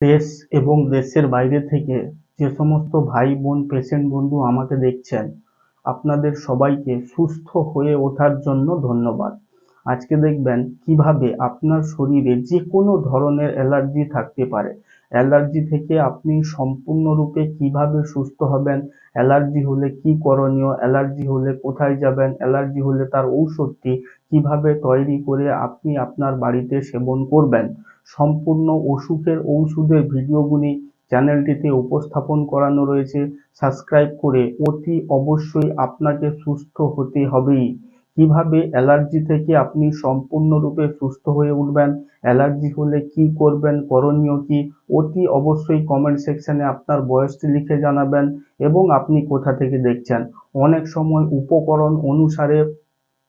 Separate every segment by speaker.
Speaker 1: দেশ এবং দেশের বাইরে থেকে যে সমস্ত ভাই বোন পেশেন্ট বন্ধু আমাকে দেখছেন, আপনাদের সবাইকে সুস্থ হয়ে ওঠার জন্য ধন্যবাদ। আজকে দেখবেন কীভাবে আপনার শরীরে যে কোনো ধরনের অ্যালার্জি থাকতে পারে। অ্যালার্জি থেকে আপনি সম্পূর্ণরূপে কীভাবে সুস্থ হবেন, অ্যালার্জি হলে কি করণীয়, অ্যালার্জি হলে কোথায় যাবেন, অ্যালার্জি হলে তার ঔষধটি কীভাবে তৈরি করে আপনি আপনার বাড়িতে সেবন করবেন। সম্পূর্ণ অসুখের ঔষধের ভিডিওগুলি চ্যানেলটিতে উপস্থাপন করানো রয়েছে, সাবস্ক্রাইব করে অতি অবশ্যই আপনাকে সুস্থ হতে হবেই। কীভাবে অ্যালার্জি থেকে আপনি সম্পূর্ণরূপে সুস্থ হয়ে উঠবেন, অ্যালার্জি হলে কি করবেন, করণীয় কি, অতি অবশ্যই কমেন্ট সেকশনে আপনার বয়সটি লিখে জানাবেন এবং আপনি কোথা থেকে দেখছেন। অনেক সময় উপকরণ অনুসারে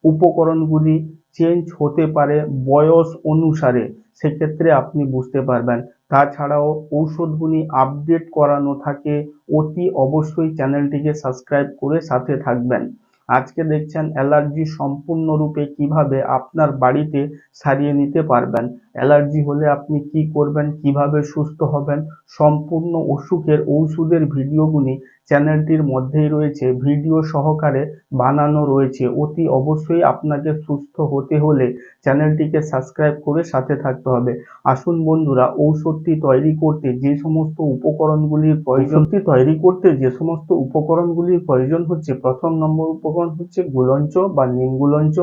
Speaker 1: উপকরণগুলি চেঞ্জ হতে পারে বয়স অনুসারে, সেক্ষেত্রে আপনি বুঝতে পারবেন। তাছাড়াও ঔষধগুলি আপডেট করানো থাকে, অতি অবশ্যই চ্যানেলটিকে সাবস্ক্রাইব করে সাথে থাকবেন। আজকে দেখছেন অ্যালার্জি সম্পূর্ণরূপে কীভাবে আপনার বাড়িতে সারিয়ে নিতে পারবেন। অ্যালার্জি হলে আপনি কি করবেন, কীভাবে সুস্থ হবেন, সম্পূর্ণ অসুখের ঔষধের ভিডিওগুলি চ্যানেলটির মধ্যেই রয়েছে। ভিডিও সহকারে বানানো রয়েছে। অতি অবশ্যই আপনাকে সুস্থ হতে হলে চ্যানেলটিকে সাবস্ক্রাইব করে সাথে থাকতে হবে। আসুন বন্ধুরা, ঔষধটি তৈরি করতে যে সমস্ত উপকরণগুলির প্রয়োজনটি তৈরি করতে যে সমস্ত উপকরণগুলির প্রয়োজন হচ্ছে, প্রথম নম্বর উপকরণ হচ্ছে গুলঞ্চ বা নিম গুলঞ্চ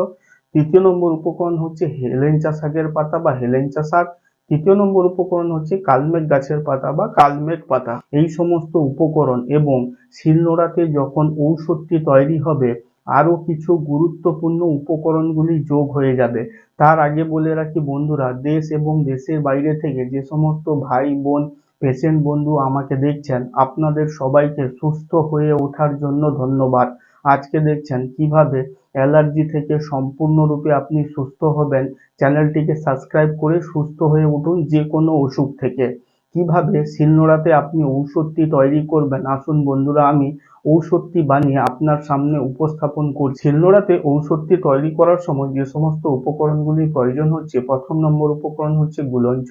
Speaker 1: তৃতীয় নম্বর উপকরণ হচ্ছে হেলেঞ্চা শাকের পাতা বা হেলেঞ্চা শাক। তৃতীয় নম্বর উপকরণ হচ্ছে কালমেঘ গাছের পাতা বা কালমেঘ পাতা। এই সমস্ত উপকরণ এবং শিলনোড়াতে যখন ঔষধটি তৈরি হবে, আরও কিছু গুরুত্বপূর্ণ উপকরণগুলি যোগ হয়ে যাবে। তার আগে বলে রাখি বন্ধুরা, দেশ এবং দেশের বাইরে থেকে যে সমস্ত ভাই বোন, পেশেন্ট বন্ধু আমাকে দেখছেন, আপনাদের সবাইকে সুস্থ হয়ে ওঠার জন্য ধন্যবাদ। আজকে দেখছেন কীভাবে অ্যালার্জি থেকে সম্পূর্ণরূপে আপনি সুস্থ হবেন। চ্যানেলটিকে সাবস্ক্রাইব করে সুস্থ হয়ে উঠুন যে কোনো অসুখ থেকে। কীভাবে শিলনোড়াতে আপনি ঔষধটি তৈরি করবেন? আসুন বন্ধুরা, আমি ঔষধটি বানিয়ে আপনার সামনে উপস্থাপন করছি। শিলনোড়াতে ঔষধটি তৈরি করার সময় যে সমস্ত উপকরণগুলির প্রয়োজন হচ্ছে, প্রথম নম্বর উপকরণ হচ্ছে গুলঞ্চ,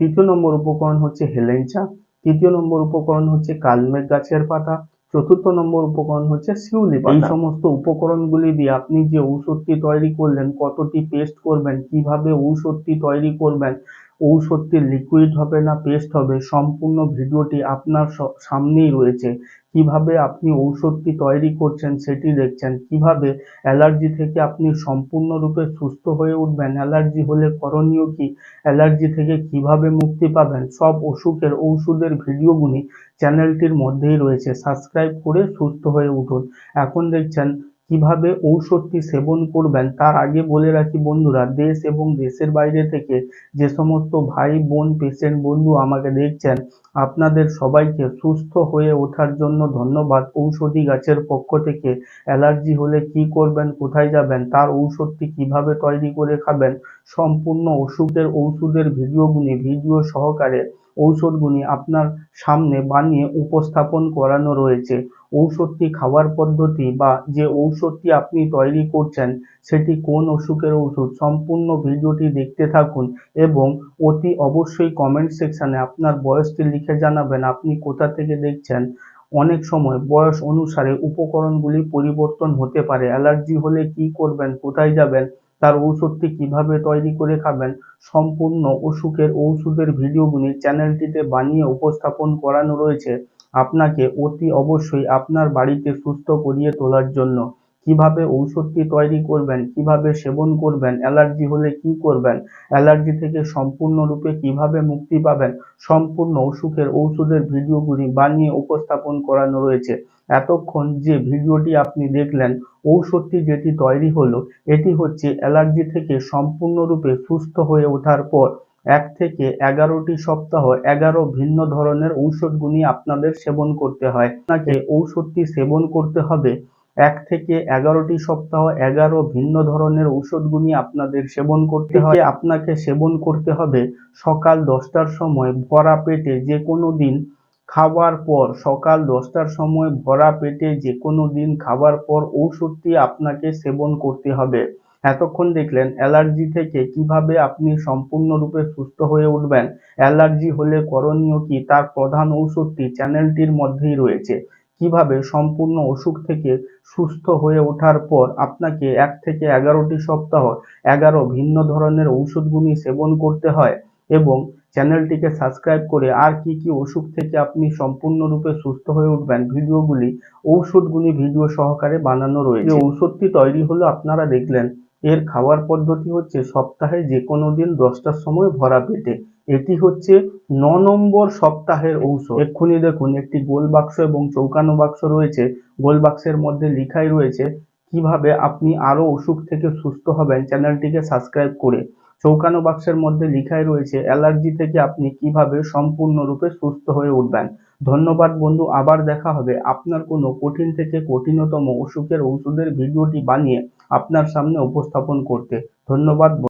Speaker 1: তৃতীয় নম্বর উপকরণ হচ্ছে হেলেঞ্চা, তৃতীয় নম্বর উপকরণ হচ্ছে কালমেঘ গাছের পাতা চতুর্থ নম্বর উপকরণ হচ্ছে শিউলি এই সমস্ত উপকরণগুলি দিয়ে আপনি যে ঔষধটি তৈরি করলেন কতটি পেস্ট করবেন কীভাবে ঔষধটি তৈরি করবেন ঔষধটি লিকুইড হবে না পেস্ট হবে, সম্পূর্ণ ভিডিওটি আপনার সামনেই রয়েছে। কীভাবে আপনি ঔষধটি তৈরি করছেন সেটি দেখছেন। কীভাবে অ্যালার্জি থেকে আপনি সম্পূর্ণরূপে সুস্থ হয়ে উঠবেন, অ্যালার্জি হলে করণীয় কি, অ্যালার্জি থেকে কীভাবে মুক্তি পাবেন, সব অসুখের ঔষধের ভিডিওগুলি চ্যানেলটির মধ্যেই রয়েছে। সাবস্ক্রাইব করে সুস্থ হয়ে উঠুন। এখন দেখছেন কীভাবে ঔষধটি সেবন করবেন, তার আগে বলে রাখি বন্ধুরা, দেশ এবং দেশের বাইরে থেকে যে সমস্ত ভাই বোন, পেশেন্ট বন্ধু আমাকে দেখছেন, আপনাদের সবাইকে সুস্থ হয়ে ওঠার জন্য ধন্যবাদ। ঔষধি গাছের পক্ষ থেকে অ্যালার্জি হলে কি করবেন, কোথায় যাবেন, তার ঔষধটি কীভাবে তৈরি করে খাবেন, সম্পূর্ণ অসুখের ঔষধের ভিডিওগুলি ভিডিও সহকারে ঔষধগুলি আপনার সামনে বানিয়ে উপস্থাপন করানো রয়েছে। ঔষধটি খাওয়ার পদ্ধতি বা যে ঔষধটি আপনি তৈরি করছেন, সেটি কোন অসুখের ওষুধ সম্পূর্ণ ভিডিওটি দেখতে থাকুন এবং অতি অবশ্যই কমেন্ট সেকশানে আপনার বয়সটি লিখে জানাবেন, আপনি কোথা থেকে দেখছেন। অনেক সময় বয়স অনুসারে উপকরণগুলি পরিবর্তন হতে পারে। অ্যালার্জি হলে কি করবেন, কোথায় যাবেন তার ঔষধটি কীভাবে তৈরি করে খাবেন, সম্পূর্ণ অসুখের ঔষধের ভিডিওগুলি চ্যানেলটিতে বানিয়ে উপস্থাপন করানো রয়েছে। আপনাকে অতি অবশ্যই আপনার বাড়িতে সুস্থ করিয়ে তোলার জন্য কীভাবে ঔষধটি তৈরি করবেন, কীভাবে সেবন করবেন, অ্যালার্জি হলে কি করবেন, অ্যালার্জি থেকে সম্পূর্ণরূপে কীভাবে মুক্তি পাবেন, সম্পূর্ণ অসুখের ঔষধের ভিডিওগুলি বানিয়ে উপস্থাপন করানো রয়েছে। এতক্ষণ যে ভিডিওটি আপনি দেখলেন, ঔষধটি যেটি তৈরি হলো, এটি হচ্ছে অ্যালার্জি থেকে সম্পূর্ণরূপে সুস্থ হয়ে ওঠার পর এক থেকে এগারোটি সপ্তাহ এগারো ভিন্ন ধরনের ঔষধগুলি আপনাদের সেবন করতে হয়। আপনাকে ঔষধটি সেবন করতে হবে এক থেকে এগারোটি সপ্তাহ এগারো ভিন্ন ধরনের ঔষধগুলি আপনাদের সেবন করতে হয়। আপনাকে সেবন করতে হবে সকাল দশটার সময় ভরা পেটে যে কোনো দিন। খাওয়ার পর সকাল দশটার সময় ভরা পেটে যে কোনো দিন খাবার পর ঔষধটি আপনাকে সেবন করতে হবে। এতক্ষণ দেখলেন অ্যালার্জি থেকে কীভাবে আপনি সম্পূর্ণরূপে সুস্থ হয়ে উঠবেন। অ্যালার্জি হলে করণীয় কি? তার প্রধান ঔষধটি চ্যানেলটির মধ্যেই রয়েছে। কীভাবে সম্পূর্ণ অসুখ থেকে সুস্থ হয়ে ওঠার পর আপনাকে এক থেকে এগারোটি সপ্তাহ, এগারো ভিন্ন ধরনের ঔষধগুলি সেবন করতে হয় এবং চ্যানেলটিকে সাবস্ক্রাইব করে আর কি কি অসুখ থেকে আপনি সম্পূর্ণরূপে সুস্থ হয়ে উঠবেন, ভিডিওগুলি, ঔষধগুলি ভিডিও সহকারে বানানো রয়েছে। ঔষধটি তৈরি হলো আপনারা দেখলেন, এর খাওয়ার পদ্ধতি হচ্ছে সপ্তাহে যে কোনো দিন দশটার সময় ভরা পেটে। এটি হচ্ছে ন নম্বর সপ্তাহের ঔষধ। এক্ষুনি দেখুন, একটি গোল বাক্স এবং চৌকানো বাক্স রয়েছে। গোল বাক্সের মধ্যে লিখাই রয়েছে, কীভাবে আপনি আরও অসুখ থেকে সুস্থ হবেন? চ্যানেলটিকে সাবস্ক্রাইব করে। চৌকানো বাক্সের মধ্যে লিখাই রয়েছে, অ্যালার্জি থেকে আপনি কীভাবে সম্পূর্ণরূপে সুস্থ হয়ে উঠবেন? ধন্যবাদ বন্ধু, আবার দেখা হবে। আপনার কোনো কঠিন থেকে কঠিনতম অসুখের ঔষধের ভিডিওটি বানিয়ে আপনার সামনে উপস্থাপন করতে। ধন্যবাদ